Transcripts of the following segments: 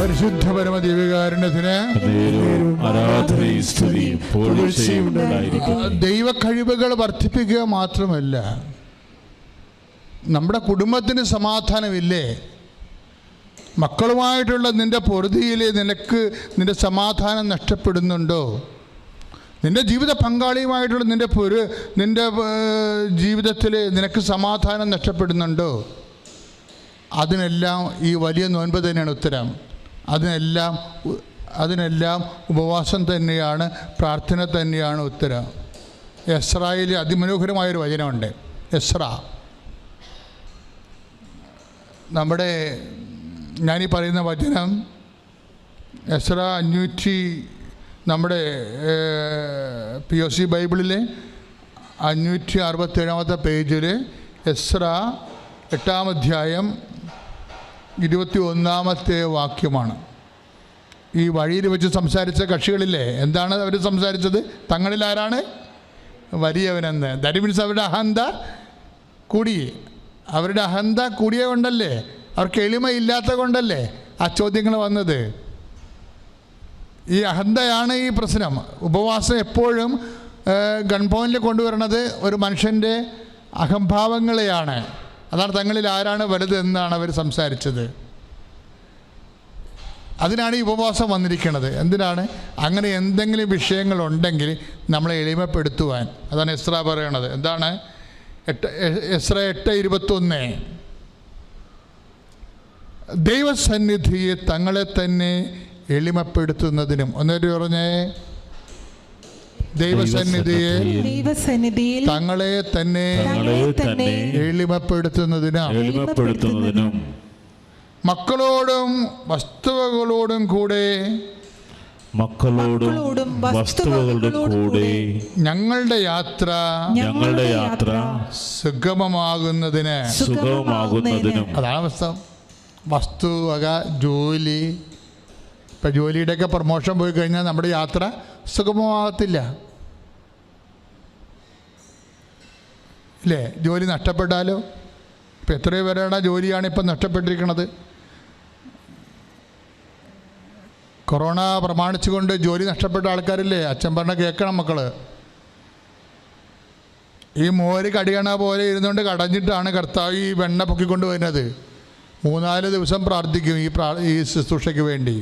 പരിശുദ്ധ പരമ ദിവ്യകാരുണ്യത്തിന് പുകഴ്ചയും ദൈവ കഴിവുകൾ വർദ്ധിപ്പിക്കുക മാത്രമല്ല നമ്മുടെ കുടുംബത്തിന് സമാധാനമില്ലേ? മക്കളുമായിട്ടുള്ള നിന്റെ പൊറുതിയിൽ നിനക്ക് നിന്റെ സമാധാനം നഷ്ടപ്പെടുന്നുണ്ടോ? നിന്റെ ജീവിത പങ്കാളിയുമായിട്ടുള്ള നിന്റെ പൊരു നിന്റെ ജീവിതത്തിൽ നിനക്ക് സമാധാനം നഷ്ടപ്പെടുന്നുണ്ടോ? അതിനെല്ലാം ഈ വലിയ നോൻപ് തന്നെയാണ് ഉത്തരം. അതിനെല്ലാം അതിനെല്ലാം ഉപവാസം തന്നെയാണ് പ്രാർത്ഥന തന്നെയാണ് ഉത്തരം. എസ്രായിൽ അതിമനോഹരമായൊരു വചനമുണ്ട്. എസ്ര. നമ്മുടെ ഞാനീ പറയുന്ന വചനം എസ്ര അഞ്ഞൂറ്റി നമ്മുടെ പി ഒ സി ബൈബിളിലെ അഞ്ഞൂറ്റി അറുപത്തേഴാമത്തെ പേജിൽ എസ്ര എട്ടാം അധ്യായം ഇരുപത്തി ഒന്നാമത്തെ വാക്യമാണ്. ഈ വഴിയിൽ വെച്ച് സംസാരിച്ച കക്ഷികളില്ലേ? എന്താണ് അവർ സംസാരിച്ചത്? തങ്ങളിൽ ആരാണ്? വലിയവനെന്ന്. ദാറ്റ് മീൻസ് അവരുടെ അഹന്ത കൂടി അവരുടെ അഹന്ത കൂടിയ കൊണ്ടല്ലേ? അവർക്ക് എളിമയില്ലാത്ത കൊണ്ടല്ലേ ആ ചോദ്യങ്ങൾ വന്നത്? ഈ അഹന്തയാണ് ഈ പ്രശ്നം. ഉപവാസം എപ്പോഴും ഗൺ പോയിന്റിൽ കൊണ്ടുവരുന്നത് ഒരു മനുഷ്യന്റെ അഹംഭാവങ്ങളെയാണ്. അതാണ് തങ്ങളിൽ ആരാണ് വലുത് എന്നാണ് അവർ സംസാരിച്ചത്. അതിനാണ് ഈ ഉപവാസം വന്നിരിക്കുന്നത്. എന്തിനാണ്? അങ്ങനെ എന്തെങ്കിലും വിഷയങ്ങളുണ്ടെങ്കിൽ നമ്മളെ എളിമപ്പെടുത്തുവാൻ. അതാണ് എസ്ര പറയണത്. എന്താണ്? എട്ട് എസ്ര എട്ട് ഇരുപത്തൊന്ന്. ദൈവസന്നിധിയെ തങ്ങളെ തന്നെ എളിമപ്പെടുത്തുന്നതിനും ഒന്നേറ്റ് പറഞ്ഞേ. ദൈവസന്നിധിയെ ദൈവസന്നിധിയിൽ തങ്ങളെ തന്നെ എളിമപ്പെടുത്തുന്നതിനും എളിമപ്പെടുത്തുന്നതിനും മക്കളോടും വസ്തുവകളോടും കൂടെ മക്കളോടും മക്കളോടും വസ്തുവകളുടെ കൂടെ ഞങ്ങളുടെ യാത്ര ഞങ്ങളുടെ യാത്ര സുഗമമാകുന്നതിന് സുഗമമാകുന്നതിനും അതാണ് അവസ്ഥ വസ്തുവക ജോലി ഇപ്പം ജോലിയുടെയൊക്കെ പ്രമോഷൻ പോയി കഴിഞ്ഞാൽ നമ്മുടെ യാത്ര സുഗമമാകത്തില്ല ഇല്ലേ ജോലി നഷ്ടപ്പെട്ടാലോ? ഇപ്പം എത്രയോ പേരുടെ ജോലിയാണ് ഇപ്പം നഷ്ടപ്പെട്ടിരിക്കുന്നത് കൊറോണ പ്രമാണിച്ചുകൊണ്ട് ജോലി നഷ്ടപ്പെട്ട ആൾക്കാരില്ലേ? അച്ഛൻ പറഞ്ഞ കേൾക്കണം മക്കൾ. ഈ മോര് കടിയണ പോലെ ഇരുന്നുകൊണ്ട് കടഞ്ഞിട്ടാണ് കർത്താവ് ഈ വെണ്ണ പൊക്കിക്കൊണ്ട് വരുന്നത്. മൂന്നാൽ ദിവസം പ്രാർത്ഥിക്കും ഈ പ്രാ ഈ ശുശ്രൂഷയ്ക്ക് വേണ്ടി.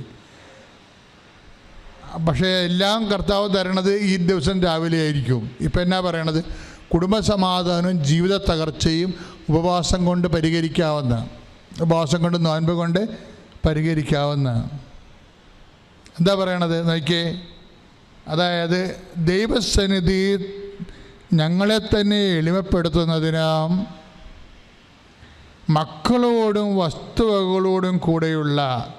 പക്ഷേ എല്ലാം കർത്താവ് തരണത് ഈ ദിവസം രാവിലെ ആയിരിക്കും ഇപ്പം എന്നാ പറയണത്? കുടുംബസമാധാനവും ജീവിത തകർച്ചയും ഉപവാസം കൊണ്ട് പരിഹരിക്കാവുന്ന ഉപവാസം കൊണ്ട് നോൻപ് കൊണ്ട് പരിഹരിക്കാവുന്ന. എന്താ പറയണത്? നോക്കിയേ. അതായത് ദൈവസന്നിധി ഞങ്ങളെ തന്നെ എളിമപ്പെടുത്തുന്നതിനാം മക്കളോടും വസ്തുവകളോടും കൂടെയുള്ള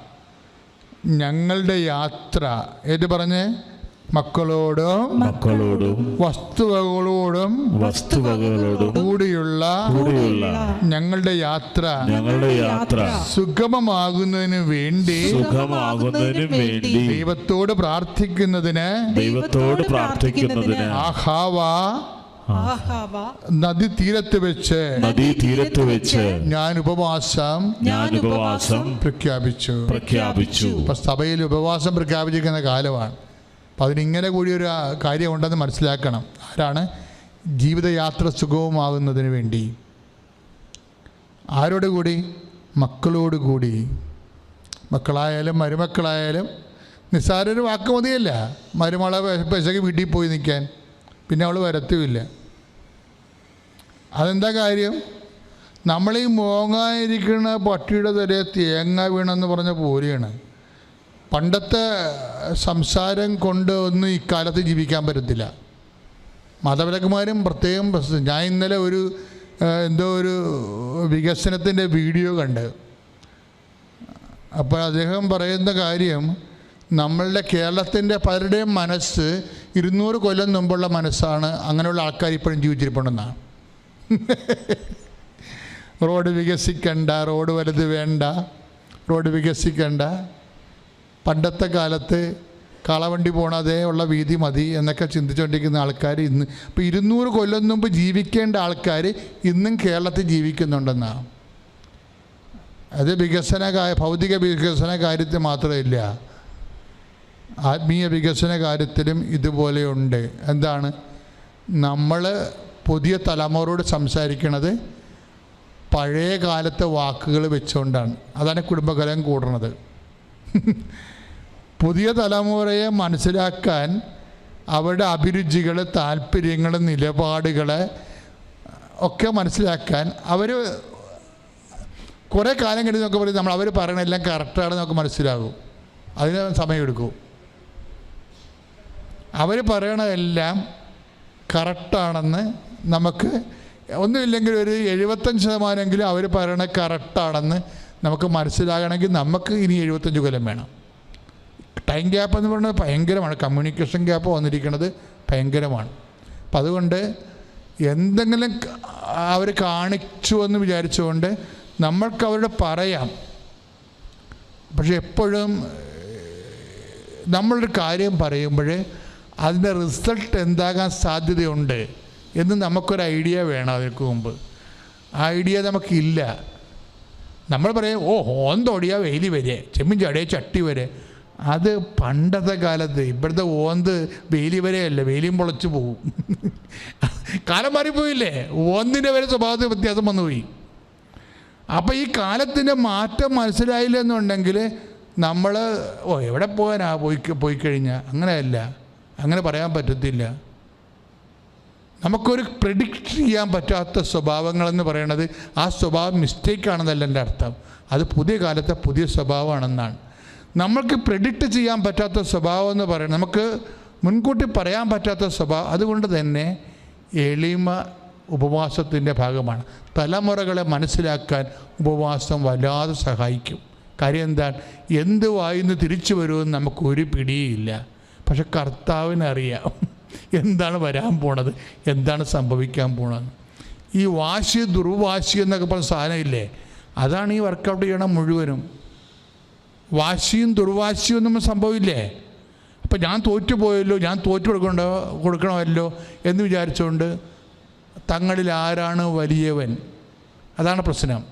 ഞങ്ങളുടെ യാത്ര ഏത് പറഞ്ഞേ? മക്കളോടും മക്കളോടും വസ്തുവകളോടും വസ്തുവകളോടും കൂടിയുള്ള കൂടിയുള്ള ഞങ്ങളുടെ യാത്ര ഞങ്ങളുടെ യാത്ര സുഗമമാകുന്നതിന് വേണ്ടി സുഖമാകുന്നതിന് വേണ്ടി ദൈവത്തോട് പ്രാർത്ഥിക്കുന്നതിന് ദൈവത്തോട് പ്രാർത്ഥിക്കുന്നതിന് ആഹാവ ആഹാവ. നദി തീരത്ത് വെച്ച് നദീതീരത്ത് വെച്ച് ഞാൻ ഉപവാസം ഞാൻ ഉപവാസം പ്രഖ്യാപിച്ചു. പ്രഖ്യാപിച്ചു. ഇപ്പം സഭയിൽ ഉപവാസം പ്രഖ്യാപിച്ചിരിക്കുന്ന കാലമാണ്. അപ്പം അതിനിങ്ങനെ കൂടി ഒരു കാര്യമുണ്ടെന്ന് മനസ്സിലാക്കണം. ആരാണ്? ജീവിതയാത്ര സുഗമമാകുന്നതിന് വേണ്ടി. ആരോട് കൂടി മക്കളോട് കൂടി മക്കളായാലും മരുമക്കളായാലും നിസ്സാരൊരു വാക്ക് മതിയല്ല. മരുമകളെ പശകി വീട്ടിൽ പോയി നിൽക്കാൻ. പിന്നെ അവൾ വരത്തുമില്ല. അതെന്താ കാര്യം? നമ്മൾ ഈ മോങ്ങായിരിക്കുന്ന പട്ടിയുടെ തലയെ തേങ്ങ വീണെന്ന് പറഞ്ഞ പോലെയാണ് പണ്ടത്തെ സംസാരം കൊണ്ട് ഒന്നും ഇക്കാലത്ത് ജീവിക്കാൻ പറ്റത്തില്ല. മാതാപിതാക്കന്മാരും പ്രത്യേകം ഞാൻ ഇന്നലെ ഒരു എന്തോ ഒരു വികസനത്തിന്റെ വീഡിയോ കണ്ട്. അപ്പോൾ അദ്ദേഹം പറയുന്ന കാര്യം നമ്മളുടെ കേരളത്തിന്റെ പലരുടെയും മനസ്സ് ഇരുന്നൂറ് കൊല്ലം മുമ്പുള്ള മനസ്സാണ് അങ്ങനെയുള്ള ആൾക്കാർ ഇപ്പോഴും ജീവിച്ചിരിപ്പുണ്ടെന്നാണ്. റോഡ് വികസിക്കണ്ട റോഡ് വലുത് വേണ്ട. റോഡ് വികസിക്കണ്ട. പണ്ടത്തെ കാലത്ത് കാളവണ്ടി പോണതേ ഉള്ള വീതി മതി എന്നൊക്കെ ചിന്തിച്ചുകൊണ്ടിരിക്കുന്ന ആൾക്കാർ ഇന്ന്. ഇപ്പോൾ ഇരുന്നൂറ് കൊല്ലം മുമ്പ് ജീവിക്കേണ്ട ആൾക്കാർ ഇന്നും കേരളത്തിൽ ജീവിക്കുന്നുണ്ടെന്നാണ് അത് വികസന ഭൗതിക വികസന കാര്യത്തിൽ മാത്രമില്ല. ആത്മീയ വികസന കാര്യത്തിലും ഇതുപോലെയുണ്ട് എന്താണ്? നമ്മൾ പുതിയ തലമുറയോട് സംസാരിക്കുന്നത് പഴയ കാലത്തെ വാക്കുകൾ വെച്ചുകൊണ്ടാണ്. അതാണ് കുടുംബകലം കൂടുന്നത് പുതിയ തലമുറയെ മനസ്സിലാക്കാൻ അവരുടെ അഭിരുചികൾ താല്പര്യങ്ങൾ നിലപാടുകൾ ഒക്കെ മനസ്സിലാക്കാൻ അവർ കുറേ കാലം കഴിഞ്ഞ് നോക്കി പറയും നമ്മൾ അവർ പറയണെല്ലാം കറക്റ്റാണെന്ന് നമുക്ക് മനസ്സിലാകും. അതിന് സമയമെടുക്കും. അവർ പറയണതെല്ലാം കറക്റ്റാണെന്ന് നമുക്ക് ഒന്നുമില്ലെങ്കിൽ ഒരു എഴുപത്തഞ്ച് ശതമാനമെങ്കിലും അവർ പറയണ കറക്റ്റാണെന്ന് നമുക്ക് മനസ്സിലാകണമെങ്കിൽ നമുക്ക് ഇനി എഴുപത്തഞ്ച് കൊല്ലം വേണം. ടൈം ഗ്യാപ്പ് എന്ന് പറയുന്നത് ഭയങ്കരമാണ്. കമ്മ്യൂണിക്കേഷൻ ഗ്യാപ്പ് വന്നിരിക്കുന്നത് ഭയങ്കരമാണ്. അപ്പം അതുകൊണ്ട് എന്തെങ്കിലും അവർ കാണിച്ചു എന്ന് വിചാരിച്ചുകൊണ്ട് നമ്മൾക്ക് അവരോട് പറയാം. പക്ഷെ എപ്പോഴും നമ്മളൊരു കാര്യം പറയുമ്പോൾ അതിന്റെ റിസൾട്ട് എന്താകാൻ സാധ്യതയുണ്ട്. എന്ന് നമുക്കൊരു ഐഡിയ വേണം അതിനു മുമ്പ്. ഐഡിയ നമുക്കില്ല. നമ്മൾ പറയും ഓ ഓന്തോടിയാ തൊടിയാ വെയിലി വരെ ചെമ്മീൻ ചടയെ ചട്ടി വരെ. അത് പണ്ടത്തെ കാലത്ത് ഇപ്പോഴത്തെ ഓന്ത് വെയിലി വരെയല്ല വെയിലിയും പൊളച്ചു പോകും കാലം മാറിപ്പോയില്ലേ? ഓന്തിന്റെ വരെ സ്വഭാവത്തിൽ വ്യത്യാസം വന്നുപോയി. അപ്പോൾ ഈ കാലത്തിന്റെ മാറ്റം മനസ്സിലായില്ല എന്നുണ്ടെങ്കിൽ നമ്മൾ ഓ എവിടെ പോകാനാ? പോയി പോയി കഴിഞ്ഞാൽ അങ്ങനെയല്ല. അങ്ങനെ പറയാൻ പറ്റത്തില്ല. നമുക്കൊരു പ്രിഡിക്റ്റ് ചെയ്യാൻ പറ്റാത്ത സ്വഭാവങ്ങളെന്ന് പറയണത് ആ സ്വഭാവം മിസ്റ്റേക്കാണെന്നല്ല എന്റെ അർത്ഥം. അത് പുതിയ കാലത്തെ പുതിയ സ്വഭാവമാണെന്നാണ്. നമ്മൾക്ക് പ്രിഡിക്റ്റ് ചെയ്യാൻ പറ്റാത്ത സ്വഭാവം എന്ന് പറയുന്നത് നമുക്ക് മുൻകൂട്ടി പറയാൻ പറ്റാത്ത സ്വഭാവം അതുകൊണ്ട് തന്നെ എളിമ ഉപവാസത്തിന്റെ ഭാഗമാണ്. തലമുറകളെ മനസ്സിലാക്കാൻ ഉപവാസം വല്ലാതെ സഹായിക്കും. കാര്യം എന്താണ്? എന്ത് വായിന്ന് തിരിച്ചു വരുമെന്ന് നമുക്ക് ഒരു പിടിയില്ല പക്ഷെ കർത്താവിനറിയാം. എന്താണ് വരാൻ പോണത്? എന്താണ് സംഭവിക്കാൻ പോണത്? ഈ വാശി ദുർവാശി എന്നൊക്കെ പറഞ്ഞ സാധനമില്ലേ? അതാണ് ഈ വർക്കൗട്ട് ചെയ്യണം മുഴുവനും. വാശിയും ദുർവാശിയും ഒന്നും സംഭവമില്ലേ അപ്പം ഞാൻ തോറ്റു പോയല്ലോ ഞാൻ തോറ്റു കൊടുക്കണ്ടോ കൊടുക്കണമല്ലോ എന്ന് വിചാരിച്ചുകൊണ്ട് തങ്ങളിൽ ആരാണ് വലിയവൻ? അതാണ് പ്രശ്നം.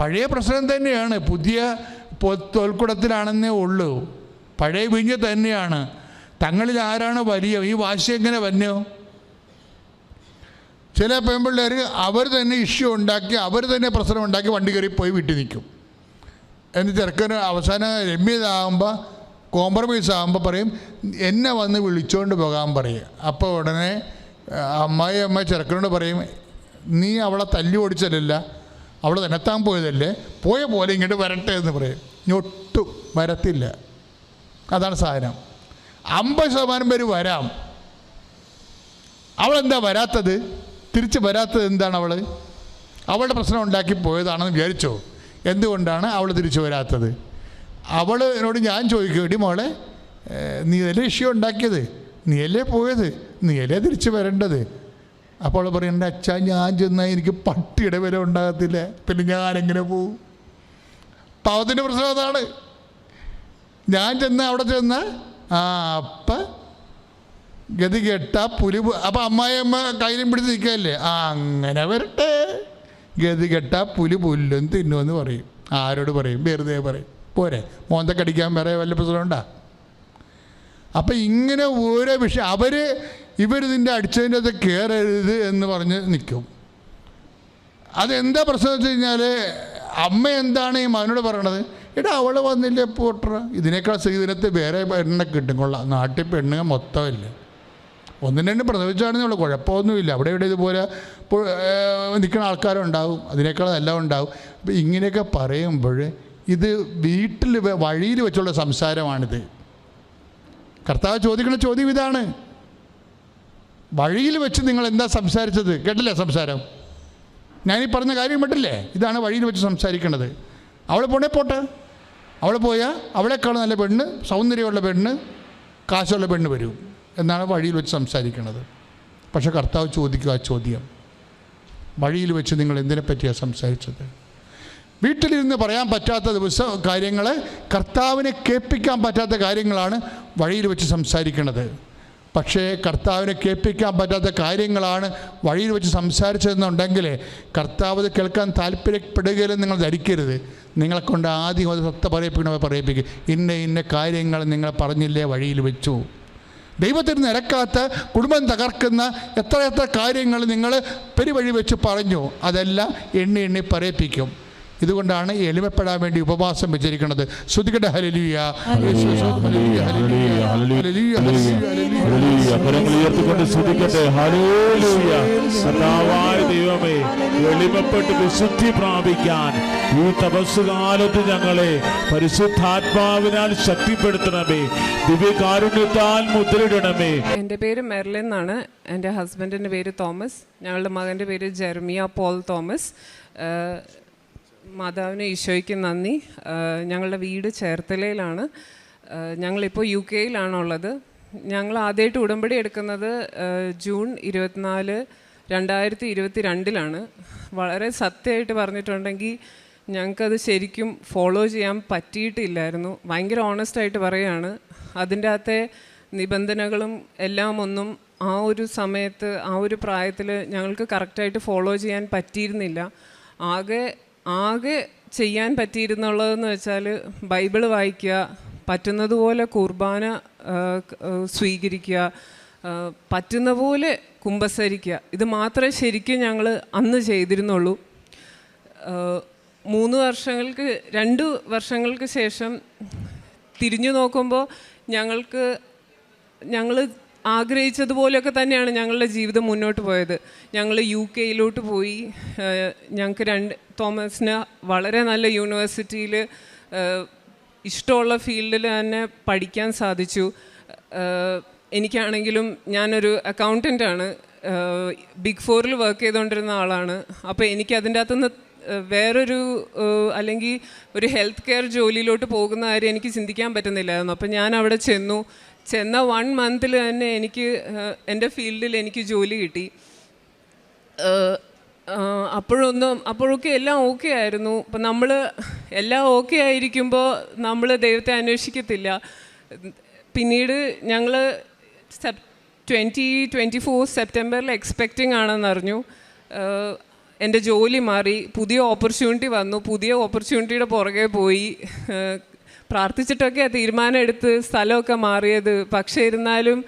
പഴയ പ്രശ്നം തന്നെയാണ്. പുതിയ തോൽക്കുടത്തിലാണെന്നേ ഉള്ളൂ. പഴയ വിഞ്ഞ് തന്നെയാണ്. തങ്ങളിൽ ആരാണ് വലിയ? ഈ വാശി എങ്ങനെ വന്നോ? ചില പെൺപിള്ളേർ അവർ തന്നെ ഇഷ്യൂ ഉണ്ടാക്കി അവർ തന്നെ പ്രശ്നം ഉണ്ടാക്കി വണ്ടി കയറി പോയി വീട്ടിൽ നിൽക്കും. എന്ന് ചെറുക്കന് അവസാനം രമ്യതാകുമ്പോൾ കോംപ്രമൈസ് ആകുമ്പോൾ പറയും എന്നെ വന്ന് വിളിച്ചുകൊണ്ട് പോകാൻ പറയും. അപ്പോൾ ഉടനെ അമ്മായി അമ്മ ചെറുക്കനോട് പറയും നീ അവളെ തല്ലി ഓടിച്ചതല്ല അവൾ തന്നെത്താൻ പോയതല്ലേ പോയ പോലെ ഇങ്ങോട്ട് വരട്ടെ എന്ന് പറയും. ഇനി ഒട്ടും വരത്തില്ല. അതാണ് സാധനം. അമ്പത് ശതമാനം പേര് വരാം. അവളെന്താ വരാത്തത്? തിരിച്ച് വരാത്തത് എന്താണ് അവൾ അവളുടെ പ്രശ്നം ഉണ്ടാക്കി പോയതാണെന്ന് വിചാരിച്ചോ? എന്തുകൊണ്ടാണ് അവൾ തിരിച്ചു വരാത്തത്? അവൾ എന്നോട് ഞാൻ ചോദിക്കും മോളെ നീ അല്ലേ ഇഷ്യൂ ഉണ്ടാക്കിയത്? നീയല്ലേ പോയത്? നീയല്ലേ തിരിച്ചു വരേണ്ടത്? അപ്പോൾ അവൾ പറയും എന്റെ അച്ഛാ ഞാൻ ചെന്നാൽ എനിക്ക് പട്ടിയുടെ വില ഉണ്ടാകത്തില്ല. പിന്നെ ഞാൻ എങ്ങനെ പോവും? പാവത്തിന്റെ പ്രശ്നം അതാണ്. ഞാൻ ചെന്ന് അവിടെ ചെന്ന ആ അപ്പ ഗതി കെട്ട പുലി അപ്പം അമ്മായിയമ്മ കയ്യിലും പിടിച്ച് നിൽക്കല്ലേ ആ അങ്ങനെ വരട്ടെ. ഗതി കെട്ട പുലി പുല്ലും തിന്നുമെന്ന് പറയും. ആരോട് പറയും? വെറുതെ പറയും. പോരെ മോന്തക്കടിക്കാൻ വേറെ വല്ല പ്രശ്നമുണ്ടാ അപ്പം ഇങ്ങനെ ഓരോ വിഷയം അവർ ഇവരിതിന്റെ അടിച്ചതിന്റെ അത് കയറരുത് എന്ന് പറഞ്ഞ് നിൽക്കും. അതെന്താ പ്രശ്നം വെച്ച് കഴിഞ്ഞാൽ അമ്മ എന്താണ് ഈ മകനോട് പറയണത്? എടാ അവൾ വന്നില്ലേ പോട്ടറ ഇതിനേക്കാൾ സ്ത്രീദിനത്തിൽ വേറെ പെണ്ണെ കിട്ടും. കൊള്ളാം. നാട്ടിൽ പെണ്ണുങ്ങൾ മൊത്തമല്ല. ഒന്നും രണ്ട് പ്രസവിച്ചാണെന്നേ ഉള്ളൂ. കുഴപ്പമൊന്നുമില്ല. അവിടെ ഇവിടെ ഇതുപോലെ നിൽക്കുന്ന ആൾക്കാരുണ്ടാവും. അതിനേക്കാൾ എല്ലാം ഉണ്ടാവും. അപ്പം ഇങ്ങനെയൊക്കെ പറയുമ്പോൾ ഇത് വീട്ടിൽ വഴിയിൽ വെച്ചുള്ള സംസാരമാണിത്. കർത്താവ് ചോദിക്കുന്ന ചോദ്യം ഇതാണ്. വഴിയിൽ വെച്ച് നിങ്ങൾ എന്താ സംസാരിച്ചത്? കേട്ടില്ലേ സംസാരം? ഞാനീ പറഞ്ഞ കാര്യം പറ്റില്ലേ ഇതാണ് വഴിയിൽ വെച്ച് സംസാരിക്കേണ്ടത് അവൾ പോണേ പോട്ടെ? അവൾ പോയാൽ അവളെക്കാൾ നല്ല പെണ്ണ് സൗന്ദര്യമുള്ള പെണ്ണ് കാശുള്ള പെണ്ണ് വരും എന്നാണ് വഴിയിൽ വെച്ച് സംസാരിക്കുന്നത് പക്ഷെ കർത്താവ് ചോദിക്കുക ആ ചോദ്യം. വഴിയിൽ വെച്ച് നിങ്ങൾ എന്തിനെ പറ്റിയാണ് സംസാരിച്ചത്? വീട്ടിലിരുന്ന് പറയാൻ പറ്റാത്ത ദിവസം കാര്യങ്ങൾ കർത്താവിനെ കേൾപ്പിക്കാൻ പറ്റാത്ത കാര്യങ്ങളാണ് വഴിയിൽ വെച്ച് സംസാരിക്കുന്നത് പക്ഷേ കർത്താവിനെ കേൾപ്പിക്കാൻ പറ്റാത്ത കാര്യങ്ങളാണ് വഴിയിൽ വെച്ച് സംസാരിച്ചതെന്നുണ്ടെങ്കിൽ കർത്താവ് കേൾക്കാൻ താല്പര്യപ്പെടുകയില്ലെന്ന് നിങ്ങൾ ധരിക്കരുത്. നിങ്ങളെ കൊണ്ട് ആദ്യം അത് സത്ത പറയിപ്പിക്കണമോ പറയിപ്പിക്കും. ഇന്ന ഇന്ന കാര്യങ്ങൾ നിങ്ങൾ പറഞ്ഞില്ലേ വഴിയിൽ വെച്ചു. ദൈവത്തിന് നിരക്കാത്ത കുടുംബം തകർക്കുന്ന എത്ര എത്ര കാര്യങ്ങൾ നിങ്ങൾ പെരുവഴി വെച്ച് പറഞ്ഞു. അതെല്ലാം എണ്ണി എണ്ണി പറയിപ്പിക്കും. ഇതുകൊണ്ടാണ് എളിമപ്പെടാൻ വേണ്ടി ഉപവാസം വെച്ചിരിക്കുന്നത്. ശ്രുതികട hallelujah hallelujah, hallelujah, hallelujah, hallelujah, hallelujah. കരങ്ങൾ ഉയർത്തിക്കൊണ്ട് ദൈവമേ എളിമപ്പെട്ട് വിശുദ്ധി പ്രാപിക്കാൻ ഈ ഞങ്ങളെ പരിശുദ്ധാത്മാവിനാൽ ശക്തിപ്പെടുത്തണമേ. ദിവ്യകാരുണ്യത്താൽ മുദ്രയിടണമേ. എന്റെ പേര് മെർലിൻ എന്നാണ്. എന്റെ ഹസ്ബൻഡിന്റെ പേര് തോമസ്. ഞങ്ങളുടെ മകന്റെ പേര് ജെർമിയ പോൾ തോമസ്. മാതാവിന് ഈശോയ്ക്ക് നന്ദി. ഞങ്ങളുടെ വീട് ചേർത്തലയിലാണ്. ഞങ്ങളിപ്പോൾ യു കെയിലാണുള്ളത്. ഞങ്ങൾ ആദ്യമായിട്ട് ഉടമ്പടി എടുക്കുന്നത് ജൂൺ ഇരുപത്തിനാല് രണ്ടായിരത്തി ഇരുപത്തി രണ്ടിലാണ് വളരെ സത്യമായിട്ട് പറഞ്ഞിട്ടുണ്ടെങ്കിൽ ഞങ്ങൾക്കത് ശരിക്കും ഫോളോ ചെയ്യാൻ പറ്റിയിട്ടില്ലായിരുന്നു. ഭയങ്കര ഓണസ്റ്റായിട്ട് പറയുകയാണ്. അതിന്റെ അകത്തെ നിബന്ധനകളും എല്ലാം ഒന്നും ആ ഒരു സമയത്ത് ആ ഒരു പ്രായത്തിൽ ഞങ്ങൾക്ക് കറക്റ്റായിട്ട് ഫോളോ ചെയ്യാൻ പറ്റിയിരുന്നില്ല. ആകെ ആകെ ചെയ്യാൻ പറ്റിയിരുന്നുള്ളതെന്ന് വെച്ചാൽ ബൈബിൾ വായിക്കുക പറ്റുന്നതുപോലെ കുർബാന സ്വീകരിക്കുക പറ്റുന്ന പോലെ കുമ്പസരിക്കുക. ഇത് മാത്രമേ ശരിക്കും ഞങ്ങൾ അന്ന് ചെയ്തിരുന്നുള്ളൂ. മൂന്ന് വർഷങ്ങൾക്ക് രണ്ട് വർഷങ്ങൾക്ക് ശേഷം തിരിഞ്ഞു നോക്കുമ്പോൾ ഞങ്ങൾക്ക് ഞങ്ങൾ ആഗ്രഹിച്ചതുപോലെയൊക്കെ തന്നെയാണ് ഞങ്ങളുടെ ജീവിതം മുന്നോട്ട് പോയത്. ഞങ്ങൾ യു കെയിലോട്ട് പോയി. ഞങ്ങൾക്ക് രണ്ട് തോമസിന് വളരെ നല്ല യൂണിവേഴ്സിറ്റിയിൽ ഇഷ്ടമുള്ള ഫീൽഡിൽ തന്നെ പഠിക്കാൻ സാധിച്ചു. എനിക്കാണെങ്കിലും ഞാനൊരു അക്കൗണ്ടന്റാണ് ബിഗ് ഫോറിൽ വർക്ക് ചെയ്തുകൊണ്ടിരുന്ന ആളാണ്. അപ്പോൾ എനിക്ക് അതിന്റെ അകത്തുനിന്ന് വേറൊരു അല്ലെങ്കിൽ ഒരു ഹെൽത്ത് കെയർ ജോലിയിലോട്ട് പോകുന്ന കാര്യം എനിക്ക് ചിന്തിക്കാൻ പറ്റുന്നില്ലായിരുന്നു. അപ്പോൾ ഞാൻ അവിടെ ചെന്നു. ചെന്ന വൺ മന്തിൽ തന്നെ എനിക്ക് എന്റെ ഫീൽഡിൽ എനിക്ക് ജോലി കിട്ടി. അപ്പോഴൊന്നും അപ്പോഴൊക്കെ എല്ലാം ഓക്കെ ആയിരുന്നു. അപ്പം നമ്മൾ എല്ലാം ഓക്കെ ആയിരിക്കുമ്പോൾ നമ്മൾ ദൈവത്തെ അന്വേഷിക്കത്തില്ല. പിന്നീട് ഞങ്ങൾ ട്വന്റി ട്വന്റി ഫോർ സെപ്റ്റംബറിൽ എക്സ്പെക്റ്റിംഗ് ആണെന്ന് അറിഞ്ഞു. എന്റെ ജോലി മാറി. പുതിയ ഓപ്പർച്യൂണിറ്റി വന്നു. പുതിയ ഓപ്പർച്യൂണിറ്റിയുടെ പുറകെ പോയി. പ്രാർത്ഥിച്ചിട്ടൊക്കെ തീരുമാനം എടുത്ത് സ്ഥലമൊക്കെ മാറിയത്. പക്ഷേ ഇരുന്നാലും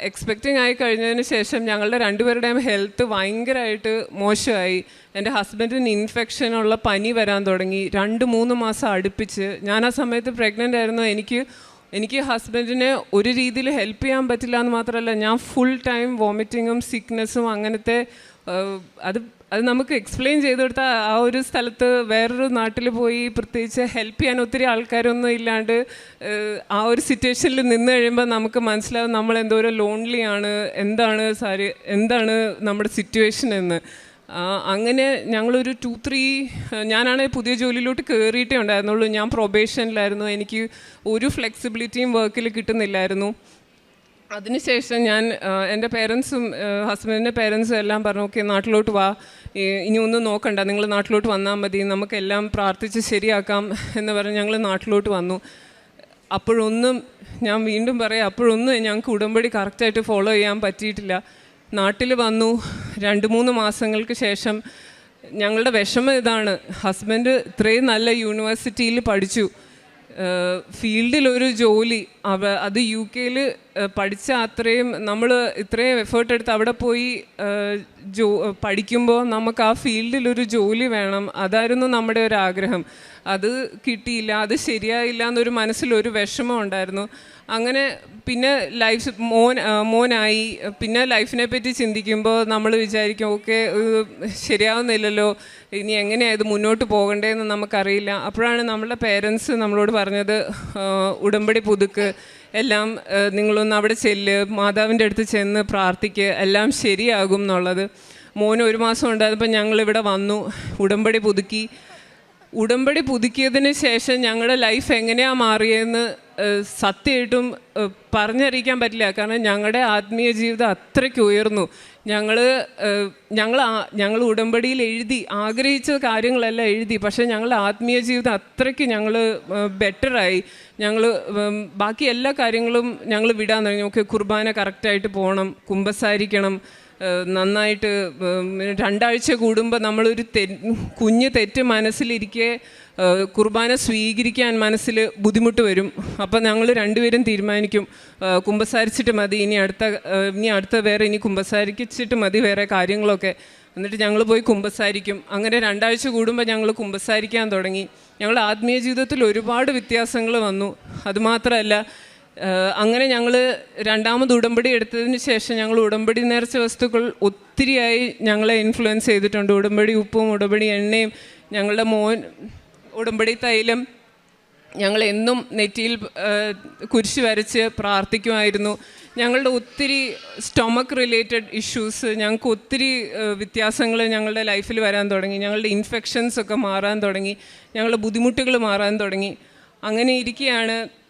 എക്സ്പെക്റ്റിംഗ് ആയി കഴിഞ്ഞതിന് ശേഷം ഞങ്ങളുടെ രണ്ടുപേരുടെയും ഹെൽത്ത് ഭയങ്കരമായിട്ട് മോശമായി. എന്റെ ഹസ്ബൻഡിന് ഇൻഫെക്ഷനുള്ള പനി വരാൻ തുടങ്ങി. രണ്ട് മൂന്ന് മാസം അടുപ്പിച്ച്. ഞാൻ ആ സമയത്ത് പ്രഗ്നന്റ് ആയിരുന്നു. എനിക്ക് എനിക്ക് ഹസ്ബൻഡിനെ ഒരു രീതിയിൽ ഹെൽപ്പ് ചെയ്യാൻ പറ്റില്ല എന്ന് മാത്രമല്ല ഞാൻ ഫുൾ ടൈം വോമിറ്റിങ്ങും സിക്നെസ്സും അങ്ങനത്തെ അത് അത് നമുക്ക് എക്സ്പ്ലെയിൻ ചെയ്ത് കൊടുത്താൽ ആ ഒരു സ്ഥലത്ത് വേറൊരു നാട്ടിൽ പോയി പ്രത്യേകിച്ച് ഹെൽപ്പ് ചെയ്യാൻ ഒത്തിരി ആൾക്കാരൊന്നും ഇല്ലാണ്ട് ആ ഒരു സിറ്റുവേഷനിൽ നിന്ന് കഴിയുമ്പോൾ നമുക്ക് മനസ്സിലാവും നമ്മൾ എന്തോരം ലോൺലി ആണ് എന്താണ് സാരി എന്താണ് നമ്മുടെ സിറ്റുവേഷൻ എന്ന്. അങ്ങനെ ഞങ്ങളൊരു ടു ത്രീ ഞാനാണെങ്കിൽ പുതിയ ജോലിയിലോട്ട് കയറിയിട്ടേ ഉണ്ടായിരുന്നുള്ളൂ. ഞാൻ പ്രൊബേഷനിലായിരുന്നു എനിക്ക് ഒരു ഫ്ലെക്സിബിലിറ്റിയും വർക്കിൽ കിട്ടുന്നില്ലായിരുന്നു. അതിനുശേഷം ഞാൻ എന്റെ പേരൻസും ഹസ്ബൻഡിന്റെ പേരൻസും എല്ലാം പറഞ്ഞു ഓക്കെ നാട്ടിലോട്ട് വാ. ഇനി ഒന്നും നോക്കണ്ട നിങ്ങൾ നാട്ടിലോട്ട് വന്നാൽ മതി നമുക്കെല്ലാം പ്രാർത്ഥിച്ച് ശരിയാക്കാം എന്ന് പറഞ്ഞ് ഞങ്ങൾ നാട്ടിലോട്ട് വന്നു. അപ്പോഴൊന്നും ഞാൻ വീണ്ടും പറയാം അപ്പോഴൊന്നും ഞങ്ങൾക്ക് ഉടമ്പടി കറക്റ്റായിട്ട് ഫോളോ ചെയ്യാൻ പറ്റിയിട്ടില്ല. നാട്ടിൽ വന്നു രണ്ട് മൂന്ന് മാസങ്ങൾക്ക് ശേഷം ഞങ്ങളുടെ വിഷമം ഇതാണ്. ഹസ്ബൻഡ് ഇത്രയും നല്ല യൂണിവേഴ്സിറ്റിയിൽ പഠിച്ചു. ഫീൽഡിൽ ഒരു ജോലി അവ അത് യു കെയിൽ പഠിച്ച അത്രയും നമ്മൾ ഇത്രയും എഫേർട്ട് എടുത്ത് അവിടെ പോയി ജോ പഠിക്കുമ്പോൾ നമുക്ക് ആ ഫീൽഡിൽ ഒരു ജോലി വേണം. അതായിരുന്നു നമ്മുടെ ഒരു ആഗ്രഹം. അത് കിട്ടിയില്ല അത് ശരിയായില്ല എന്നൊരു മനസ്സിലൊരു വിഷമം ഉണ്ടായിരുന്നു. അങ്ങനെ പിന്നെ ലൈഫ് മോൻ മോനായി. പിന്നെ ലൈഫിനെ പറ്റി ചിന്തിക്കുമ്പോൾ നമ്മൾ വിചാരിക്കും ഓക്കെ ശരിയാവുന്നില്ലല്ലോ. ഇനി എങ്ങനെയാണ് ഇത് മുന്നോട്ട് പോകണ്ടേന്ന് നമുക്കറിയില്ല. അപ്പോഴാണ് നമ്മളുടെ പേരൻസ് നമ്മളോട് പറഞ്ഞത് ഉടമ്പടി പുതുക്ക് എല്ലാം നിങ്ങളൊന്ന് അവിടെ ചെല്ല് മാതാവിന്റെ അടുത്ത് ചെന്ന് പ്രാർത്ഥിക്ക് എല്ലാം ശരിയാകും എന്നുള്ളത്. മോന് ഒരു മാസം ഉണ്ടായപ്പോൾ ഞങ്ങളിവിടെ വന്നു ഉടമ്പടി പുതുക്കി. ഉടമ്പടി പുതുക്കിയതിന് ശേഷം ഞങ്ങളുടെ ലൈഫ് എങ്ങനെയാണ് മാറിയതെന്ന് സത്യമായിട്ടും പറഞ്ഞറിയിക്കാൻ പറ്റില്ല. കാരണം ഞങ്ങളുടെ ആത്മീയ ജീവിതം അത്രയ്ക്ക് ഉയർന്നു. ഞങ്ങൾ ഞങ്ങൾ ഞങ്ങൾ ഉടമ്പടിയിൽ എഴുതി ആഗ്രഹിച്ച കാര്യങ്ങളെല്ലാം എഴുതി. പക്ഷേ ഞങ്ങളുടെ ആത്മീയ ജീവിതം അത്രയ്ക്ക് ഞങ്ങൾ ബെറ്ററായി. ഞങ്ങൾ ബാക്കി എല്ലാ കാര്യങ്ങളും ഞങ്ങൾ വിടാൻ തുടങ്ങി. ഓക്കെ കുർബാന കറക്റ്റായിട്ട് പോകണം കുമ്പസാരിക്കണം. നന്നായിട്ട് രണ്ടാഴ്ച കൂടുമ്പോൾ നമ്മളൊരു തെ കുഞ്ഞ് തെറ്റ് മനസ്സിലിരിക്കെ കുർബാന സ്വീകരിക്കാൻ മനസ്സിൽ ബുദ്ധിമുട്ട് വരും. അപ്പം ഞങ്ങൾ രണ്ടുപേരും തീരുമാനിക്കും കുമ്പസാരിച്ചിട്ട് മതി ഇനി അടുത്ത ഇനി അടുത്ത വേറെ ഇനി കുമ്പസാരിച്ചിട്ട് മതി വേറെ കാര്യങ്ങളൊക്കെ. എന്നിട്ട് ഞങ്ങൾ പോയി കുമ്പസാരിക്കും. അങ്ങനെ രണ്ടാഴ്ച കൂടുമ്പോൾ ഞങ്ങൾ കുമ്പസാരിക്കാൻ തുടങ്ങി. ഞങ്ങളുടെ ആത്മീയ ജീവിതത്തിൽ ഒരുപാട് വ്യത്യാസങ്ങൾ വന്നു. അതുമാത്രമല്ല അങ്ങനെ ഞങ്ങൾ രണ്ടാമത് ഉടമ്പടി എടുത്തതിന് ശേഷം ഞങ്ങൾ ഉടമ്പടി നേർച്ച വസ്തുക്കൾ ഒത്തിരിയായി ഞങ്ങളെ ഇൻഫ്ലുവൻസ് ചെയ്തിട്ടുണ്ട്. ഉടമ്പടി ഉപ്പും ഉടമ്പടി എണ്ണയും ഞങ്ങളുടെ മോൻ ഉടമ്പടി തൈലം ഞങ്ങൾ എന്നും നെറ്റിയിൽ കുരിശ് വരച്ച് പ്രാർത്ഥിക്കുമായിരുന്നു. ഞങ്ങളുടെ ഒത്തിരി സ്റ്റൊമക്ക് റിലേറ്റഡ് ഇഷ്യൂസ് ഞങ്ങൾക്ക് ഒത്തിരി വ്യത്യാസങ്ങൾ ഞങ്ങളുടെ ലൈഫിൽ വരാൻ തുടങ്ങി. ഞങ്ങളുടെ ഇൻഫെക്ഷൻസ് ഒക്കെ മാറാൻ തുടങ്ങി. ഞങ്ങളുടെ ബുദ്ധിമുട്ടുകൾ മാറാൻ തുടങ്ങി. അങ്ങനെ ഇരിക്കുകയാണ്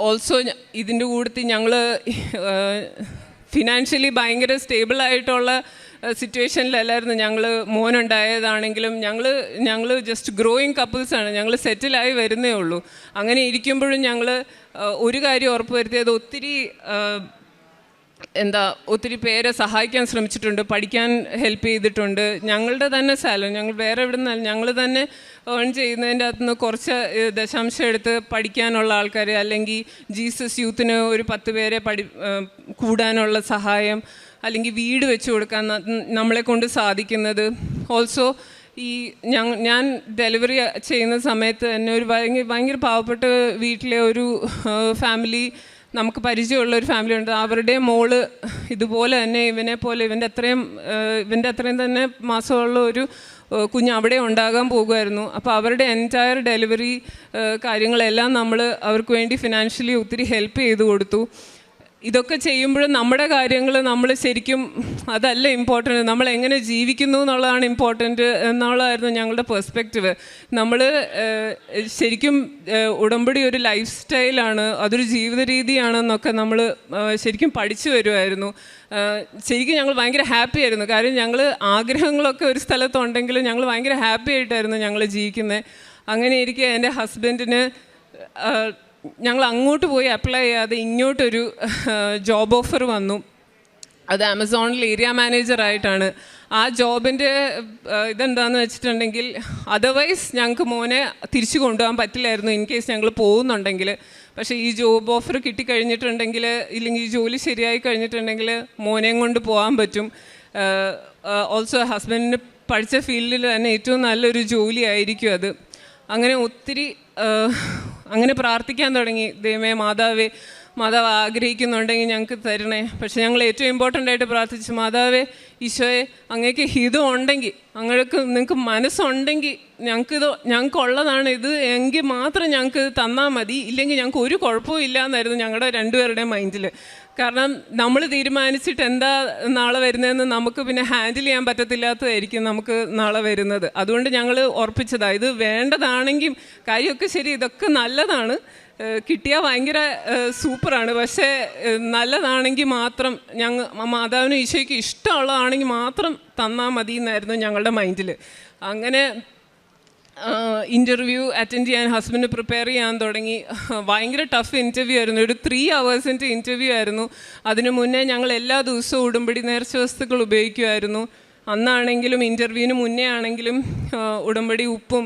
ഓൾസോ ഇതിന്റെ കൂട്ടത്തിൽ ഞങ്ങൾ ഫിനാൻഷ്യലി ഭയങ്കര സ്റ്റേബിൾ ആയിട്ടുള്ള സിറ്റുവേഷനിലല്ലായിരുന്നു ഞങ്ങൾ മോനുണ്ടായതാണെങ്കിലും ഞങ്ങൾ ഞങ്ങൾ ജസ്റ്റ് ഗ്രോയിങ് കപ്പിൾസാണ് ഞങ്ങൾ സെറ്റിലായി വരുന്നേ ഉള്ളൂ. അങ്ങനെ ഇരിക്കുമ്പോഴും ഞങ്ങൾ ഒരു കാര്യം ഉറപ്പുവരുത്തിയത് ഒത്തിരി എന്താ ഒത്തിരി പേരെ സഹായിക്കാൻ ശ്രമിച്ചിട്ടുണ്ട് പഠിക്കാൻ ഹെൽപ്പ് ചെയ്തിട്ടുണ്ട്. ഞങ്ങളുടെ തന്നെ സാലറി ഞങ്ങൾ വേറെ എവിടെ നിന്നല്ല ഞങ്ങൾ തന്നെ ഏൺ ചെയ്യുന്നതിന്റെ അകത്തുനിന്ന് കുറച്ച് ദശാംശം എടുത്ത് പഠിക്കാനുള്ള ആൾക്കാർ അല്ലെങ്കിൽ ജീസസ് യൂത്തിന് ഒരു പത്ത് പേരെ പഠി കൂടാനുള്ള സഹായം അല്ലെങ്കിൽ വീട് വെച്ച് കൊടുക്കാൻ നമ്മളെ കൊണ്ട് സാധിക്കുന്നത്. ഓൾസോ ഈ ഞാൻ ഡെലിവറി ചെയ്യുന്ന സമയത്ത് തന്നെ ഒരു ഭയങ്കര ഭയങ്കര പാവപ്പെട്ട വീട്ടിലെ ഒരു ഫാമിലി നമുക്ക് പരിചയമുള്ള ഒരു ഫാമിലി ഉണ്ട്. അവരുടെ മോൾ ഇതുപോലെ തന്നെ ഇവനെ പോലെ ഇവന്റെ അത്രയും ഇവന്റെ അത്രയും തന്നെ മാസമുള്ള ഒരു കുഞ്ഞ് അവിടെ ഉണ്ടാകാൻ പോകുമായിരുന്നു. അപ്പോൾ അവരുടെ എന്റയർ ഡെലിവറി കാര്യങ്ങളെല്ലാം നമ്മൾ അവർക്ക് വേണ്ടി ഫിനാൻഷ്യലി ഒത്തിരി ഹെൽപ്പ് ചെയ്ത് കൊടുത്തു. ഇതൊക്കെ ചെയ്യുമ്പോഴും നമ്മുടെ കാര്യങ്ങൾ നമ്മൾ ശരിക്കും അതല്ല ഇമ്പോർട്ടന്റ് നമ്മൾ എങ്ങനെ ജീവിക്കുന്നു എന്നുള്ളതാണ് ഇമ്പോർട്ടന്റ് എന്നുള്ളതായിരുന്നു ഞങ്ങളുടെ പെർസ്പെക്റ്റീവ് നമ്മൾ ശരിക്കും ഉടമ്പടി ഒരു ലൈഫ് സ്റ്റൈലാണ് അതൊരു ജീവിത രീതിയാണെന്നൊക്കെ നമ്മൾ ശരിക്കും പഠിച്ചു വരുമായിരുന്നു ശരിക്കും ഞങ്ങൾ ഭയങ്കര ഹാപ്പി ആയിരുന്നു. കാര്യം ഞങ്ങൾ ആഗ്രഹങ്ങളൊക്കെ ഒരു സ്ഥലത്തുണ്ടെങ്കിലും ഞങ്ങൾ ഭയങ്കര ഹാപ്പി ആയിട്ടായിരുന്നു ഞങ്ങൾ ജീവിക്കുന്നത്. അങ്ങനെ ഇരിക്കെ എന്റെ ഹസ്ബൻഡിന് ഞങ്ങൾ അങ്ങോട്ട് പോയി അപ്ലൈ ചെയ്യാതെ ഇങ്ങോട്ടൊരു ജോബ് ഓഫർ വന്നു. അത് ആമസോണിൽ ഏരിയ മാനേജറായിട്ടാണ് ആ ജോബിന്റെ ഇതെന്താണെന്ന് വെച്ചിട്ടുണ്ടെങ്കിൽ അതർവൈസ് ഞങ്ങൾക്ക് മോനെ തിരിച്ചു കൊണ്ടുപോകാൻ പറ്റില്ലായിരുന്നു ഇൻ കേസ് ഞങ്ങൾ പോകുന്നുണ്ടെങ്കിൽ പക്ഷേ ഈ ജോബ് ഓഫർ കിട്ടിക്കഴിഞ്ഞിട്ടുണ്ടെങ്കിൽ ഇല്ലെങ്കിൽ ഈ ജോലി ശരിയായി കഴിഞ്ഞിട്ടുണ്ടെങ്കിൽ മോനെയും കൊണ്ട് പോകാൻ പറ്റും. ഓൾസോ ഹസ്ബൻഡിന് പഠിച്ച ഫീൽഡിൽ തന്നെ ഏറ്റവും നല്ലൊരു ജോലി ആയിരിക്കും അത്. അങ്ങനെ ഒത്തിരി അങ്ങനെ പ്രാർത്ഥിക്കാൻ തുടങ്ങി. ദൈവമേ മാതാവേ മാതാവ് ആഗ്രഹിക്കുന്നുണ്ടെങ്കിൽ ഞങ്ങൾക്ക് തരണേ. പക്ഷെ ഞങ്ങൾ ഏറ്റവും ഇമ്പോർട്ടന്റ് ആയിട്ട് പ്രാർത്ഥിച്ചു. മാതാവേ ഈശോയെ അങ്ങേക്ക് ഹിതം ഉണ്ടെങ്കിൽ അങ്ങൾക്ക് നിങ്ങൾക്ക് മനസ്സുണ്ടെങ്കിൽ ഞങ്ങൾക്കിത് ഞങ്ങൾക്കുള്ളതാണ് ഇത്. എങ്കിൽ മാത്രം ഞങ്ങൾക്ക് തന്നാൽ മതി. ഇല്ലെങ്കിൽ ഞങ്ങൾക്ക് ഒരു കുഴപ്പവും ഇല്ല എന്നായിരുന്നു ഞങ്ങളുടെ രണ്ടുപേരുടെയും മൈൻഡിൽ കാരണം നമ്മൾ തീരുമാനിച്ചിട്ട് എന്താ നാളെ വരുന്നതെന്ന് നമുക്ക് പിന്നെ ഹാൻഡിൽ ചെയ്യാൻ പറ്റത്തില്ലാത്തതായിരിക്കും നമുക്ക് നാളെ വരുന്നത്. അതുകൊണ്ട് ഞങ്ങൾ ഉറപ്പിച്ചതാ. ഇത് വേണ്ടതാണെങ്കിൽ കാര്യമൊക്കെ ശരി ഇതൊക്കെ നല്ലതാണ്. കിട്ടിയാൽ ഭയങ്കര സൂപ്പറാണ്. പക്ഷേ നല്ലതാണെങ്കിൽ മാത്രം ഞങ്ങൾ മാതാവിനും ഈശോയ്ക്ക് ഇഷ്ടമുള്ളതാണെങ്കിൽ മാത്രം തന്നാൽ മതി എന്നായിരുന്നു ഞങ്ങളുടെ മൈൻഡിൽ അങ്ങനെ ഇന്റർവ്യൂ അറ്റൻഡ് ചെയ്യാൻ ഹസ്ബൻഡ് പ്രിപ്പയർ ചെയ്യാൻ തുടങ്ങി. ഭയങ്കര ടഫ് ഇന്റർവ്യൂ ആയിരുന്നു. ഒരു ത്രീ അവേഴ്സിന്റെ ഇന്റർവ്യൂ ആയിരുന്നു. അതിനു മുന്നേ ഞങ്ങൾ എല്ലാ ദിവസവും ഉടുമ്പടി നേർച്ച വസ്തുക്കൾ ഉപയോഗിക്കുമായിരുന്നു അന്നാണെങ്കിലും ഇന്റർവ്യൂവിന് മുന്നേ ആണെങ്കിലും ഉടമ്പടി ഉപ്പും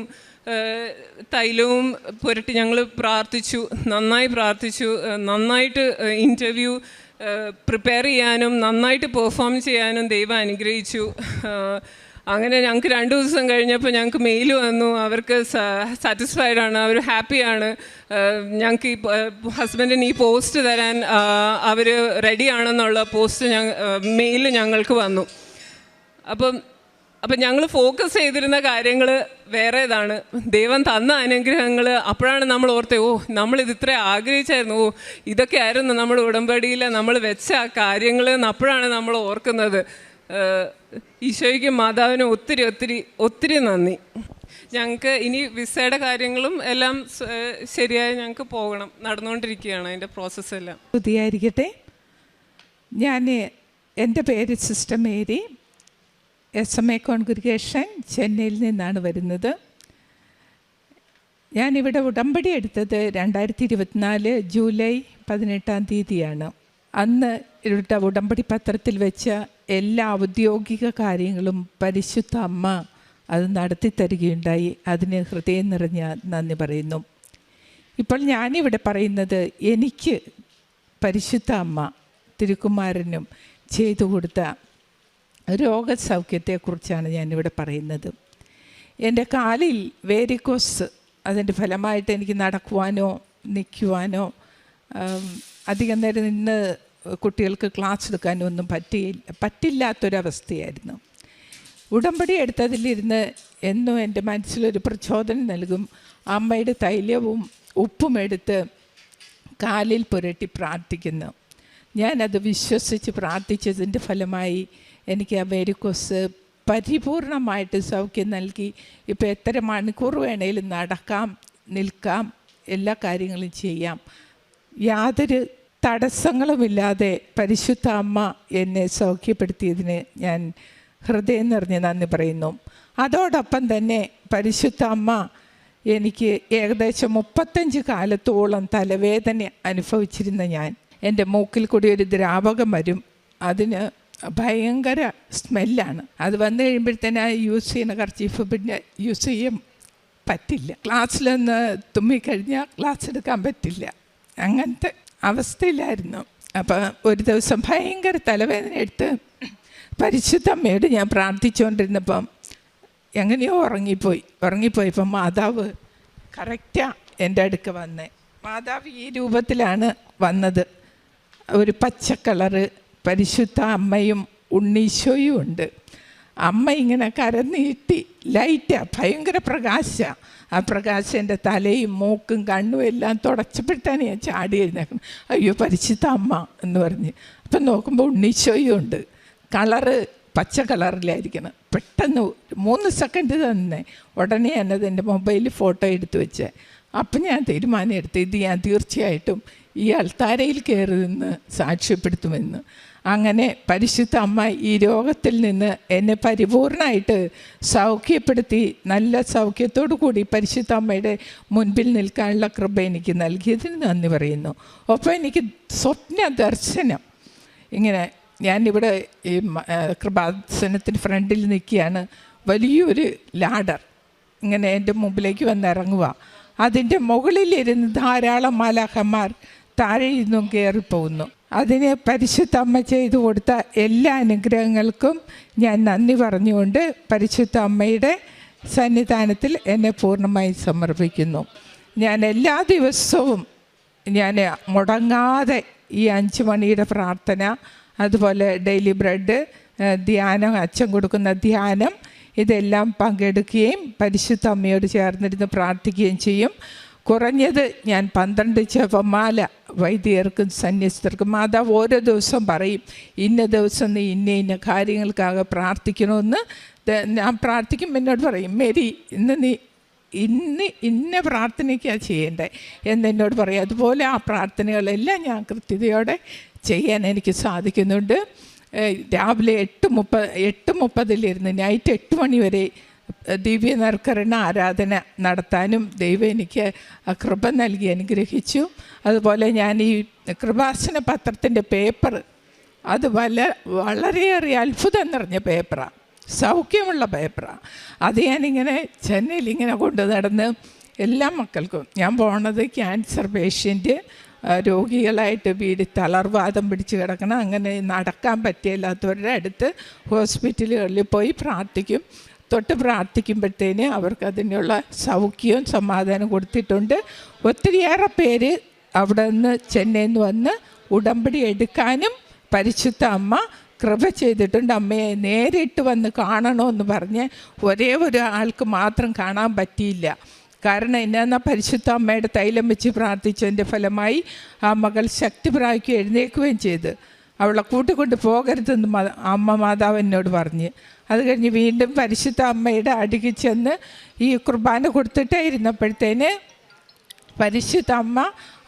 തൈലവും പുരട്ടി ഞങ്ങൾ പ്രാർത്ഥിച്ചു. നന്നായി പ്രാർത്ഥിച്ചു. നന്നായിട്ട് ഇന്റർവ്യൂ പ്രിപ്പയർ ചെയ്യാനും നന്നായിട്ട് പെർഫോം ചെയ്യാനും ദൈവം അനുഗ്രഹിച്ചു. അങ്ങനെ ഞങ്ങൾക്ക് രണ്ട് ദിവസം കഴിഞ്ഞപ്പോൾ ഞങ്ങൾക്ക് മെയിൽ വന്നു. അവർക്ക് സാറ്റിസ്ഫൈഡ് ആണ്. അവർ ഹാപ്പിയാണ് ഞങ്ങൾക്ക് ഈ ഹസ്ബൻഡിന് ഈ പോസ്റ്റ് തരാൻ അവർ റെഡിയാണെന്നുള്ള പോസ്റ്റ് ഞങ്ങൾ മെയിൽ ഞങ്ങൾക്ക് വന്നു. അപ്പം അപ്പം ഞങ്ങൾ ഫോക്കസ് ചെയ്തിരുന്ന കാര്യങ്ങൾ വേറേതാണ്. ദൈവം തന്ന അനുഗ്രഹങ്ങൾ അപ്പോഴാണ് നമ്മൾ ഓർത്തേ ഓ നമ്മളിത് ഇത്ര ആഗ്രഹിച്ചായിരുന്നു. ഓ ഇതൊക്കെ ആയിരുന്നു നമ്മുടെ ഉടമ്പടിയിൽ നമ്മൾ വെച്ച കാര്യങ്ങൾ അപ്പോഴാണ് നമ്മൾ ഓർക്കുന്നത്. ഈശോയ്ക്കും മാതാവിനും ഒത്തിരി ഒത്തിരി ഒത്തിരി നന്ദി. ഞങ്ങൾക്ക് ഇനി വിസയുടെ കാര്യങ്ങളും എല്ലാം ശരിയായി ഞങ്ങൾക്ക് പോകണം. നടന്നുകൊണ്ടിരിക്കുകയാണ് അതിന്റെ പ്രോസസ്സെല്ലാം പുതിയായിരിക്കട്ടെ ഞാൻ എന്റെ പേര് sister Mary. S M A congregation ചെന്നൈയിൽ നിന്നാണ് വരുന്നത്. ഞാനിവിടെ ഉടമ്പടി എടുത്തത് രണ്ടായിരത്തി ഇരുപത്തിനാല് ജൂലൈ പതിനെട്ടാം തീയതിയാണ്. അന്ന് ഇവിടെ ഉടമ്പടി പത്രത്തിൽ വെച്ച എല്ലാ ഔദ്യോഗിക കാര്യങ്ങളും പരിശുദ്ധ അമ്മ അത് നടത്തി തരികയുണ്ടായി. അതിന് ഹൃദയം നിറഞ്ഞ നന്ദി പറയുന്നു. ഇപ്പോൾ ഞാനിവിടെ പറയുന്നത് എനിക്ക് പരിശുദ്ധ അമ്മ തിരുക്കുമാരനും ചെയ്തു കൊടുത്ത രോഗസൗഖ്യത്തെക്കുറിച്ചാണ് ഞാനിവിടെ പറയുന്നത്. എന്റെ കാലിൽ വേരിക്കോസ് അതിന്റെ ഫലമായിട്ട് എനിക്ക് നടക്കുവാനോ നിൽക്കുവാനോ അധികം നേരം നിന്ന് കുട്ടികൾക്ക് ക്ലാസ് എടുക്കാനൊന്നും പറ്റിയില്ല പറ്റില്ലാത്തൊരവസ്ഥയായിരുന്നു. ഉടമ്പടി എടുത്തതിലിരുന്ന് എന്നും എന്റെ മനസ്സിലൊരു പ്രചോദനം നൽകും. അമ്മയുടെ തൈലവും ഉപ്പും എടുത്ത് കാലിൽ പുരട്ടി പ്രാർത്ഥിക്കുന്നു. ഞാനത് വിശ്വസിച്ച് പ്രാർത്ഥിച്ചതിന്റെ ഫലമായി എനിക്ക് ആ വെരിക്കോസ് പരിപൂർണമായിട്ട് സൗഖ്യം നൽകി. ഇപ്പോൾ എത്ര മണിക്കൂർ വേണേലും നടക്കാം നിൽക്കാം എല്ലാ കാര്യങ്ങളും ചെയ്യാം. യാതൊരു തടസ്സങ്ങളുമില്ലാതെ പരിശുദ്ധ അമ്മ എന്നെ സൗഖ്യപ്പെടുത്തിയതിന് ഞാൻ ഹൃദയം നിറഞ്ഞ് നന്ദി പറയുന്നു. അതോടൊപ്പം തന്നെ പരിശുദ്ധ അമ്മ എനിക്ക് ഏകദേശം മുപ്പത്തഞ്ച് കാലത്തോളം തലവേദന അനുഭവിച്ചിരുന്ന ഞാൻ. എന്റെ മൂക്കിൽ കൂടി ഒരു ദ്രാവകം വരും. അതിന് ഭയങ്കര സ്മെല്ലാണ്. അത് വന്നു കഴിയുമ്പോഴത്തേന് യൂസ് ചെയ്യുന്ന കർച്ചീഫ് പിന്നെ യൂസ് ചെയ്യാൻ പറ്റില്ല. ക്ലാസ്സിലൊന്ന് തുമ്മിക്കഴിഞ്ഞാൽ ക്ലാസ് എടുക്കാൻ പറ്റില്ല. അങ്ങനത്തെ അവസ്ഥയിലായിരുന്നു. അപ്പം ഒരു ദിവസം ഭയങ്കര തലവേദന എടുത്ത് പരിശുദ്ധമ്മയോട് ഞാൻ പ്രാർത്ഥിച്ചുകൊണ്ടിരുന്നപ്പം എങ്ങനെയോ ഉറങ്ങിപ്പോയി. ഉറങ്ങിപ്പോയപ്പം മാതാവ് കറക്റ്റാ എന്റെ അടുക്ക വന്നേ. മാതാവ് ഈ രൂപത്തിലാണ് വന്നത്. ഒരു പച്ച കളറ് പരിശുദ്ധ അമ്മയും ഉണ്ണീശോയും ഉണ്ട്. അമ്മ ഇങ്ങനെ കരനീട്ടി ലൈറ്റാ ഭയങ്കര പ്രകാശമാണ് ആ പ്രകാശം എന്റെ തലയും മൂക്കും കണ്ണും എല്ലാം തുടച്ചപ്പോഴത്താണ് ഞാൻ ചാടി എഴുന്നേക്കുന്നത് അയ്യോ പരിശുദ്ധ അമ്മ എന്ന് പറഞ്ഞ്. അപ്പം നോക്കുമ്പോൾ ഉണ്ണീശോയും ഉണ്ട്. കളറ് പച്ച കളറിലായിരിക്കണം. പെട്ടെന്ന് മൂന്ന് സെക്കൻഡ് തന്നെ ഉടനെ തന്നെ എന്റെ മൊബൈലിൽ ഫോട്ടോ എടുത്ത് വെച്ചേ. അപ്പം ഞാൻ തീരുമാനം എടുത്ത് ഇത് ഞാൻ തീർച്ചയായിട്ടും ഈ അൾത്താരയിൽ കയറി നിന്ന് സാക്ഷ്യപ്പെടുത്തുമെന്ന്. അങ്ങനെ പരിശുദ്ധ അമ്മ ഈ രോഗത്തിൽ നിന്ന് എന്നെ പരിപൂർണമായിട്ട് സൗഖ്യപ്പെടുത്തി നല്ല സൗഖ്യത്തോടു കൂടി പരിശുദ്ധ അമ്മയുടെ മുൻപിൽ നിൽക്കാനുള്ള കൃപ എനിക്ക് നൽകിയതിന് നന്ദി പറയുന്നു. ഒപ്പം എനിക്ക് സ്വപ്ന ദർശനം. ഇങ്ങനെ ഞാനിവിടെ ഈ കൃപാസനത്തിന് ഫ്രണ്ടിൽ നിൽക്കുകയാണ്. വലിയൊരു ലാഡർ. ഇങ്ങനെ എന്റെ മുമ്പിലേക്ക് വന്നിറങ്ങുക അതിന്റെ മുകളിലിരുന്ന് ധാരാളം മാലാഖന്മാർ താഴെ നിന്നും കയറിപ്പോകുന്നു. അതിന് പരിശുദ്ധ അമ്മ ചെയ്തു കൊടുത്ത എല്ലാ അനുഗ്രഹങ്ങൾക്കും ഞാൻ നന്ദി പറഞ്ഞുകൊണ്ട് പരിശുദ്ധ അമ്മയുടെ സന്നിധാനത്തിൽ എന്നെ പൂർണമായി സമർപ്പിക്കുന്നു. ഞാൻ എല്ലാ ദിവസവും ഞാൻ മുടങ്ങാതെ ഈ അഞ്ച് മണിയുടെ പ്രാർത്ഥന അതുപോലെ ഡെയിലി ബ്രെഡ് ധ്യാനം അച്ഛൻ കൊടുക്കുന്ന ധ്യാനം ഇതെല്ലാം പങ്കെടുക്കുകയും പരിശുദ്ധ അമ്മയോട് ചേർന്നിരുന്ന് പ്രാർത്ഥിക്കുകയും ചെയ്യും. കുറഞ്ഞത് ഞാൻ പന്ത്രണ്ട് ജപമാല വൈദികർക്കും സന്യസ്തർക്കും മാതാവ് ഓരോ ദിവസം പറയും ഇന്ന ദിവസം നീ ഇന്ന ഇന്ന കാര്യങ്ങൾക്കാകെ പ്രാർത്ഥിക്കണമെന്ന് ഞാൻ പ്രാർത്ഥിക്കും എന്നോട് പറയും മേരി ഇന്ന് നീ ഇന്ന് ഇന്ന പ്രാർത്ഥനയ്ക്കാണ് ചെയ്യേണ്ടത് എന്നെന്നോട് പറയും. അതുപോലെ ആ പ്രാർത്ഥനകളെല്ലാം ഞാൻ കൃത്യതയോടെ ചെയ്യാൻ എനിക്ക് സാധിക്കുന്നുണ്ട്. രാവിലെ എട്ട് മുപ്പത് എട്ട് മുപ്പതിലിരുന്ന് നൈറ്റ് എട്ട് മണി വരെ ദിവ്യ ആരാധന നടത്താനും ദൈവം എനിക്ക് കൃപ നൽകി അനുഗ്രഹിച്ചു. അതുപോലെ ഞാൻ ഈ കൃപാസന പത്രത്തിന്റെ പേപ്പർ അത് വല വളരെയേറെ അത്ഭുതം നിറഞ്ഞ പേപ്പറാണ് സൗഖ്യമുള്ള പേപ്പറാണ് അത് ഞാനിങ്ങനെ ചെന്നൈയിൽ ഇങ്ങനെ കൊണ്ടു നടന്ന് എല്ലാ മക്കൾക്കും ഞാൻ പോണത് ക്യാൻസർ പേഷ്യന്റ് രോഗികളായിട്ട് വീട് തളർവാദം പിടിച്ച് കിടക്കണം അങ്ങനെ നടക്കാൻ പറ്റില്ലാത്തവരുടെ അടുത്ത് ഹോസ്പിറ്റലുകളിൽ പോയി പ്രാർത്ഥിക്കും. തൊട്ട് പ്രാർത്ഥിക്കുമ്പോഴത്തേന് അവർക്ക് അതിനുള്ള സൗഖ്യവും സമാധാനം കൊടുത്തിട്ടുണ്ട്. ഒത്തിരിയേറെ പേര് അവിടെ നിന്ന് ചെന്നൈയിൽ നിന്ന് വന്ന് ഉടമ്പടി എടുക്കാനും പരിശുദ്ധ അമ്മ കൃപ ചെയ്തിട്ടുണ്ട്. അമ്മയെ നേരിട്ട് വന്ന് കാണണമെന്ന് പറഞ്ഞ് ഒരേ ഒരു ആൾക്ക് മാത്രം കാണാൻ പറ്റിയില്ല. കാരണം എന്നാന്നാ പരിശുദ്ധ അമ്മയുടെ തൈലം വെച്ച് പ്രാർത്ഥിച്ചതിന്റെ ഫലമായി ആ മകൾ ശക്തി പ്രാപിക്കുകയും എഴുന്നേൽക്കുകയും ചെയ്ത്. അവളെ കൂട്ടിക്കൊണ്ട് പോകരുതെന്ന് അമ്മ മാതാവ് എന്നോട് പറഞ്ഞ്. അത് കഴിഞ്ഞ് വീണ്ടും പരിശുദ്ധ അമ്മയുടെ അടുക്കി ചെന്ന് ഈ കുർബാന കൊടുത്തിട്ടേ ഇരുന്നപ്പോഴത്തേന് പരിശുദ്ധ അമ്മ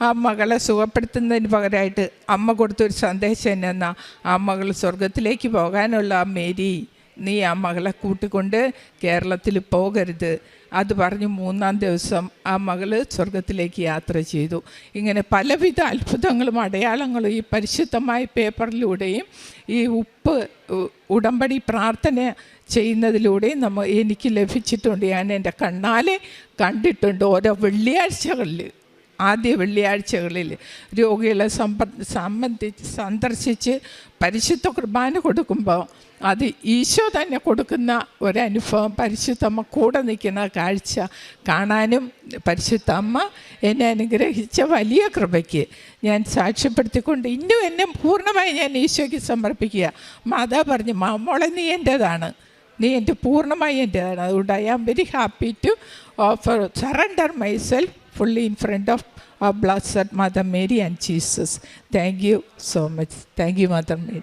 ആ മകളെ സുഖപ്പെടുത്തുന്നതിന് പകരമായിട്ട് അമ്മ കൊടുത്തൊരു സന്ദേശം എന്നാ ആ മകൾ സ്വർഗത്തിലേക്ക് പോകാനുള്ള ആ മേരി. നീ ആ മകളെ കൂട്ടിക്കൊണ്ട് കേരളത്തിൽ പോകരുത്. അത് പറഞ്ഞ് മൂന്നാം ദിവസം ആ മകൾ സ്വർഗത്തിലേക്ക് യാത്ര ചെയ്തു. ഇങ്ങനെ പലവിധ അത്ഭുതങ്ങളും അടയാളങ്ങളും ഈ പരിശുദ്ധമായ പേപ്പറിലൂടെയും ഈ ഉപ്പ് ഉടമ്പടി പ്രാർത്ഥന ചെയ്യുന്നതിലൂടെയും നമ്മ എനിക്ക് ലഭിച്ചിട്ടുണ്ട്. ഞാൻ എന്റെ കണ്ണാലെ കണ്ടിട്ടുണ്ട് ഓരോ വെള്ളിയാഴ്ചകളിൽ ആദ്യ വെള്ളിയാഴ്ചകളിൽ രോഗികളെ സമ്പ സംബന്ധിച്ച് സന്ദർശിച്ച് പരിശുദ്ധ കുർബാന കൊടുക്കുമ്പോൾ അത് ഈശോ തന്നെ കൊടുക്കുന്ന ഒരനുഭവം പരിശുദ്ധമ്മ കൂടെ നിൽക്കുന്ന കാഴ്ച കാണാനും പരിശുദ്ധ അമ്മ എന്നെ അനുഗ്രഹിച്ച വലിയ കൃപയ്ക്ക് ഞാൻ സാക്ഷ്യപ്പെടുത്തിക്കൊണ്ട് ഇന്നും എന്നെ പൂർണമായി ഞാൻ ഈശോയ്ക്ക് സമർപ്പിക്കുക. മാതാ പറഞ്ഞു മാമോളെ നീ എന്റേതാണ്. നീ എന്റെ പൂർണമായി എന്റേതാണ്. അതുകൊണ്ട് I am very happy to offer surrender myself self in front of our blessed Mother Mary and Jesus. Thank you so much. Thank you, Mother Mary.